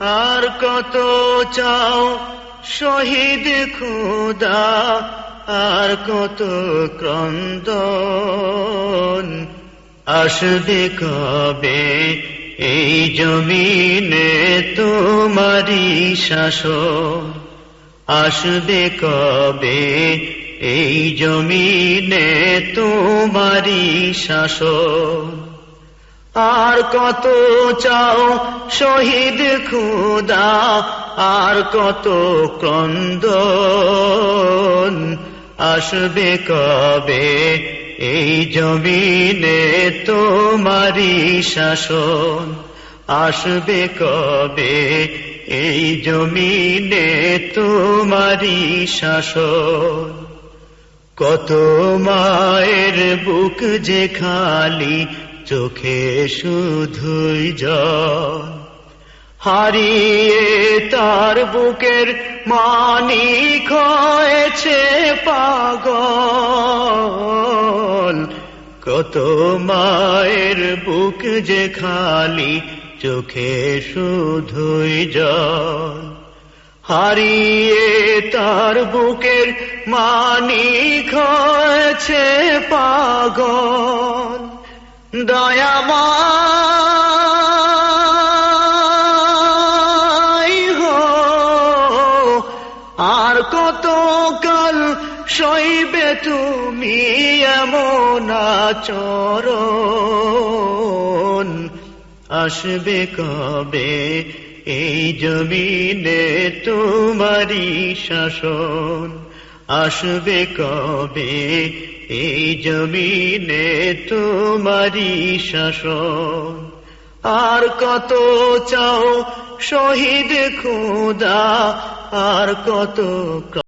আর কত চাও শহীদ খুদা, আর কত ক্রন্দন আসবে কবে? এই জমিনে তোমারি শাসন আসবে কবে? এই জমিনে তোমারি শাসন আর কত চাও শহীদ খুদা, আর কত ক্রন্দন আসবে কবে? এই জমিনে তোমারি শাসন আসবে কবে? এই জমিনে তোমারি শাসন। কত মায়ের বুক যে খালি চোখে শুধুই জল। হারিয়ে তার বুকের মানি খয়েছে পাগল। কত মায়ের বুক যে খালি, চোখে শুধুই জল। হারিয়ে তার বুকের মানি খয়েছে পাগল। দয়াময় হো, আর কত কাল সইবে তুমি এমন আচরণ? আসবে কবে এই জমিনে তোমারি শাসন? আসবে কবে? এই জমিনে তোমারি শাসন। আর কত চাও শহীদ খুদা আর কত